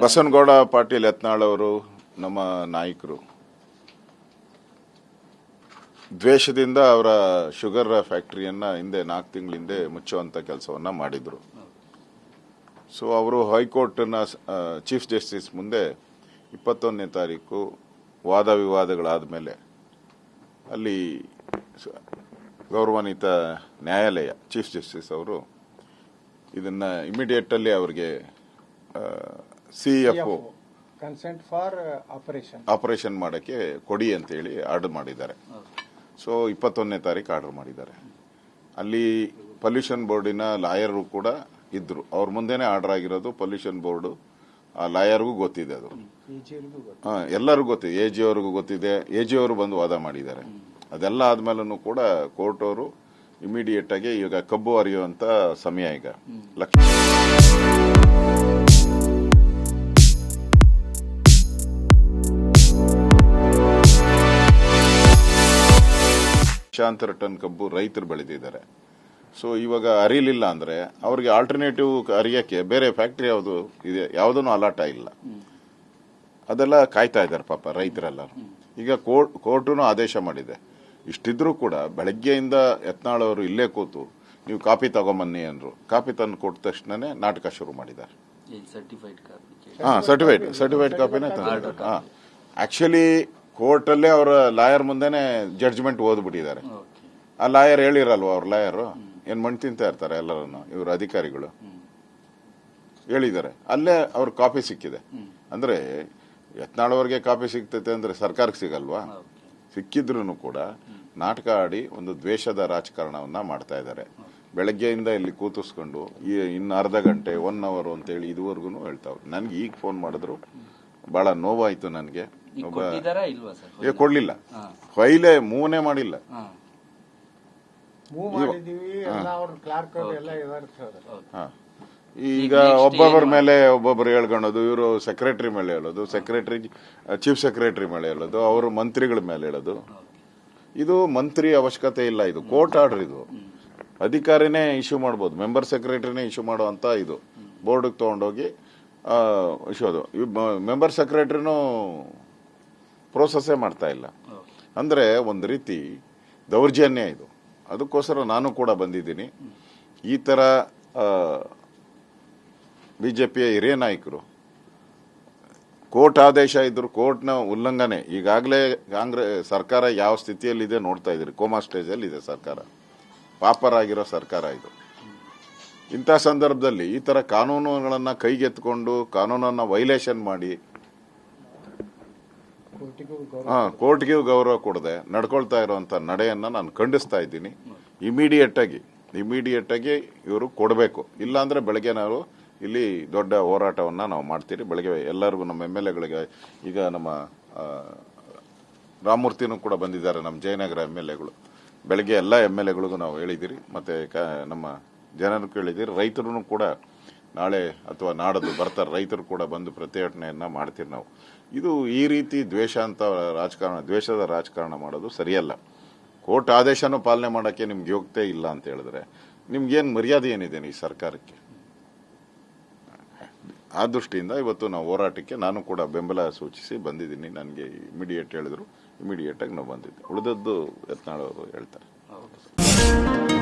ಬಸವನಗೌಡ ಪಾಟೀಲ್ ಯತ್ನಾಳ್ ಅವರು ನಮ್ಮ ನಾಯಕರು. ದ್ವೇಷದಿಂದ ಅವರ ಶುಗರ್ ಫ್ಯಾಕ್ಟರಿಯನ್ನ ಹಿಂದೆ ನಾಲ್ಕು ತಿಂಗಳ ಹಿಂದೆ ಮುಚ್ಚುವಂತ ಕೆಲಸವನ್ನ ಮಾಡಿದ್ರು. ಸೊ ಅವರು ಹೈಕೋರ್ಟ್ನ ಚೀಫ್ ಜಸ್ಟಿಸ್ ಮುಂದೆ ಇಪ್ಪತ್ತೊಂದನೇ ತಾರೀಕು ವಾದ ವಿವಾದಗಳಾದ ಮೇಲೆ ಅಲ್ಲಿ ಗೌರವಾನ್ವಿತ ನ್ಯಾಯಾಲಯ ಚೀಫ್ ಜಸ್ಟಿಸ್ ಅವರು ಇದನ್ನ ಇಮಿಡಿಯೇಟಲ್ಲಿ ಅವರಿಗೆ C F consent for operation operation ಮಾಡಕ್ಕೆ ಕೊಡಿ ಅಂತೇಳಿ ಆರ್ಡರ್ ಮಾಡಿದ್ದಾರೆ. ಸೊ ಇಪ್ಪತ್ತೊಂದನೇ ತಾರೀಕು ಆರ್ಡರ್ ಮಾಡಿದ್ದಾರೆ. ಅಲ್ಲಿ ಪೊಲ್ಯೂಷನ್ ಬೋರ್ಡಿನ ಲಾಯರು ಕೂಡ ಇದ್ದರು ಅವ್ರ ಮುಂದೆನೆ ಆರ್ಡರ್ ಆಗಿರೋದು ಪೊಲ್ಯೂಷನ್ ಬೋರ್ಡು ಆ ಲಾಯರ್ಗೂ ಗೊತ್ತಿದೆ ಅದು. ಎಲ್ಲರಿಗೂ ಗೊತ್ತಿದೆ ಎ ಜಿ ಅವ್ರಿಗೂ ಗೊತ್ತಿದೆ. ಎ ಜಿ ಅವರು ಬಂದು ವಾದ ಮಾಡಿದ್ದಾರೆ. ಅದೆಲ್ಲ ಆದ್ಮೇಲೂ ಕೂಡ ಕೋರ್ಟ್ ಅವರು ಇಮಿಡಿಯೇಟ್ ಆಗಿ ಈಗ ಕಬ್ಬು ಅರಿಯುವಂತ ಸಮಯ ಈಗ. ಲಕ್ಷ ಲಕ್ಷಾಂತರ ಟನ್ ಕಬ್ಬು ರೈತರು ಬೆಳೆದಿದ್ದಾರೆ. ಸೊ ಇವಾಗ ಅರಿಲಿಲ್ಲ ಅಂದ್ರೆ ಅವ್ರಿಗೆ ಆಲ್ಟರ್ನೇಟಿವ್ ಅರಿಯಕ್ಕೆ ಬೇರೆ ಫ್ಯಾಕ್ಟ್ರಿ ಯಾವುದು ಇದೆ ಯಾವುದನ್ನು ಅಲಾಟ ಇಲ್ಲ. ಅದೆಲ್ಲ ಕಾಯ್ತಾ ಇದ್ದಾರೆ ಪಾಪ ರೈತರೆಲ್ಲ ಈಗ ಕೋರ್ಟ್ ಕೋರ್ಟು ಆದೇಶ ಮಾಡಿದೆ. ಇಷ್ಟಿದ್ರೂ ಕೂಡ ಬೆಳಗ್ಗೆಯಿಂದ ಯತ್ನಾಳ್ ಅವರು ಇಲ್ಲೇ ಕೂತು ನೀವು ಕಾಪಿ ತಗೊಂಬನ್ನಿ ಅಂದ್ರು. ಕಾಪಿ ತಂದು ಕೊಟ್ಟ ತಕ್ಷಣನೇ ನಾಟಕ ಶುರು ಮಾಡಿದ್ದಾರೆ. ಹಾ ಸರ್ಟಿಫೈಡ್ ಸರ್ಟಿಫೈಡ್ ಕಾಪಿನೇ ತಂದು ಹಾ. ಆಕ್ಚುಲಿ ಕೋರ್ಟಲ್ಲೇ ಅವರ ಲಾಯರ್ ಮುಂದೆನೆ ಜಡ್ಜ್ಮೆಂಟ್ ಓದ್ಬಿಟ್ಟಿದ್ದಾರೆ. ಆ ಲಾಯರ್ ಹೇಳಿರಲ್ವಾ ಅವ್ರ ಲಾಯರು ಏನ್ ಮಣ್ಣು ತಿಂತಾ ಇರ್ತಾರೆ ಎಲ್ಲರನ್ನು ಇವ್ರ ಅಧಿಕಾರಿಗಳು? ಹೇಳಿದ್ದಾರೆ. ಅಲ್ಲೇ ಅವ್ರ ಕಾಪಿ ಸಿಕ್ಕಿದೆ. ಅಂದ್ರೆ ಯತ್ನಾಳ್ ಅವ್ರಿಗೆ ಕಾಪಿ ಸಿಗ್ತೈತೆ ಅಂದ್ರೆ ಸರ್ಕಾರಕ್ಕೆ ಸಿಗಲ್ವಾ? ಸಿಕ್ಕಿದ್ರು ಕೂಡ ನಾಟಕ ಆಡಿ ಒಂದು ದ್ವೇಷದ ರಾಜಕಾರಣವನ್ನ ಮಾಡ್ತಾ ಇದ್ದಾರೆ. ಬೆಳಗ್ಗೆಯಿಂದ ಇಲ್ಲಿ ಕೂತಿಸ್ಕೊಂಡು ಈ ಇನ್ನು ಅರ್ಧ ಗಂಟೆ ಒನ್ ಅವರ್ ಅಂತೇಳಿ ಇದುವರೆಗೂ ಹೇಳ್ತಾವ್ರು. ನನಗೆ ಈಗ ಫೋನ್ ಮಾಡಿದ್ರು. ಬಹಳ ನೋವಾಯ್ತು ನನಗೆ. ಒಬ್ಬ ಕೊಡ್ಲಿಲ್ಲ. ಫೈಲೆ ಫೈಲೇ ಮೂವನೇ ಮಾಡಿಲ್ಲ. ಹಾ. ಮಾಡಿದೀವಿ ಎಲ್ಲ ಅವ್ರ ಕ್ಲಾರ್ಕ್ ಅವ್ರು ಎಲ್ಲ ಇದಾರೆ ಸರ್. ಓಕೆ ಈಗ ಒಬ್ಬೊಬ್ಬರ ಮೇಲೆ ಒಬ್ಬೊಬ್ಬರು ಹೇಳ್ಕೊಳೋದು ಇವರು ಸೆಕ್ರೆಟರಿ ಮೇಲೆ ಹೇಳೋದು ಸೆಕ್ರೆಟರಿ ಚೀಫ್ ಸೆಕ್ರೆಟರಿ ಮೇಲೆ ಹೇಳೋದು ಅವರು ಮಂತ್ರಿಗಳ ಮೇಲೆ ಹೇಳೋದು. ಇದು ಮಂತ್ರಿ ಅವಶ್ಯಕತೆ ಇಲ್ಲ ಇದು, ಕೋರ್ಟ್ ಆರ್ಡರ್ ಇದು. ಅಧಿಕಾರಿನೇ ಇಶ್ಯೂ ಮಾಡ್ಬೋದು, ಮೆಂಬರ್ ಸೆಕ್ರೆಟರಿನೇ ಇಶ್ಯೂ ಮಾಡುವಂತ ಇದು. ಬೋರ್ಡಿಗೆ ತೊಗೊಂಡೋಗಿ ಇಶ್ಯೂ ಅದು. ಮೆಂಬರ್ ಸೆಕ್ರೆಟ್ರಿನೂ ಪ್ರೋಸೆಸ್ಸೇ ಮಾಡ್ತಾ ಇಲ್ಲ. ಅಂದರೆ ಒಂದು ರೀತಿ ದೌರ್ಜನ್ಯ ಇದು. ಅದಕ್ಕೋಸ್ಕರ ನಾನು ಕೂಡ ಬಂದಿದ್ದೀನಿ. ಈ ತರ ಪಿಯ ಹಿರಿಯ ನಾಯಕರು ಕೋರ್ಟ್ ಆದೇಶ ಇದ್ರು ಕೋರ್ಟ್ನ ಉಲ್ಲಂಘನೆ. ಈಗಾಗಲೇ ಕಾಂಗ್ರೆಸ್ ಸರ್ಕಾರ ಯಾವ ಸ್ಥಿತಿಯಲ್ಲಿದೆ ನೋಡ್ತಾ ಇದ್ದೀರಿ. ಕೋಮಾ ಸ್ಟೇಜಲ್ಲಿ ಇದೆ ಸರ್ಕಾರ. ಪಾಪರಾಗಿರೋ ಸರ್ಕಾರ ಇದು. ಇಂಥ ಸಂದರ್ಭದಲ್ಲಿ ಈ ತರ ಕಾನೂನುಗಳನ್ನ ಕೈಗೆತ್ಕೊಂಡು ಕಾನೂನನ್ನ ವೈಲೇಷನ್ ಮಾಡಿ. ಹಾಂ, ಕೋರ್ಟ್ಗೆ ಗೌರವ ಕೊಡದೆ ನಡ್ಕೊಳ್ತಾ ಇರುವಂತ ನಡೆಯನ್ನ ನಾನು ಖಂಡಿಸ್ತಾ ಇದ್ದೀನಿ. ಇಮಿಡಿಯೇಟ್ ಆಗಿ ಇಮಿಡಿಯೇಟ್ ಆಗಿ ಇವರು ಕೊಡಬೇಕು. ಇಲ್ಲಾಂದ್ರೆ ಬೆಳಗ್ಗೆ ನಾವು ಇಲ್ಲಿ ದೊಡ್ಡ ಹೋರಾಟವನ್ನು ನಾವು ಮಾಡ್ತೀರಿ. ಬೆಳಗ್ಗೆ ಎಲ್ಲರಿಗೂ ನಮ್ಮ ಎಂ ಎಲ್ ಎಗಳಿಗೆ, ಈಗ ನಮ್ಮ ರಾಮಮೂರ್ತಿನೂ ಕೂಡ ಬಂದಿದ್ದಾರೆ, ನಮ್ಮ ಜಯನಗರ ಎಂ ಎಲ್ ಎಗಳು. ಬೆಳಗ್ಗೆ ಎಲ್ಲ ಎಂ ಎಲ್ ಎಗಳಿಗೂ ನಾವು ಹೇಳಿದಿರಿ ಮತ್ತೆ ಕ- ನಮ್ಮ ಜನರು ಕೇಳಿದಿರಿ ರೈತರು ಕೂಡ ನಾಳೆ ಅಥವಾ ನಾಡದು ಬರ್ತಾರೆ ರೈತರು ಕೂಡ ಬಂದು ಪ್ರತಿಭಟನೆಯನ್ನು ಮಾಡ್ತೀರಿ ನಾವು. ಇದು ಈ ರೀತಿ ದ್ವೇಷ ಅಂತ ರಾಜಕಾರಣ, ದ್ವೇಷದ ರಾಜಕಾರಣ ಮಾಡೋದು ಸರಿಯಲ್ಲ. ಕೋರ್ಟ್ ಆದೇಶನೂ ಪಾಲನೆ ಮಾಡೋಕ್ಕೆ ನಿಮ್ಗೆ ಯೋಗ್ಯತೆ ಇಲ್ಲ ಅಂತ ಹೇಳಿದ್ರೆ ನಿಮ್ಗೇನು ಮರ್ಯಾದೆ ಏನಿದೆ ಈ ಸರ್ಕಾರಕ್ಕೆ? ಆ ದೃಷ್ಟಿಯಿಂದ ಇವತ್ತು ನಾವು ಹೋರಾಟಕ್ಕೆ ನಾನು ಕೂಡ ಬೆಂಬಲ ಸೂಚಿಸಿ ಬಂದಿದ್ದೀನಿ. ನನಗೆ ಇಮಿಡಿಯೇಟ್ ಹೇಳಿದ್ರು. ಇಮಿಡಿಯೇಟ್ ಆಗಿ ನಾವು ಬಂದಿದ್ದೆ ಉಳಿದದ್ದು ಯತ್ನಾಳ್ ಅವರು ಹೇಳ್ತಾರೆ.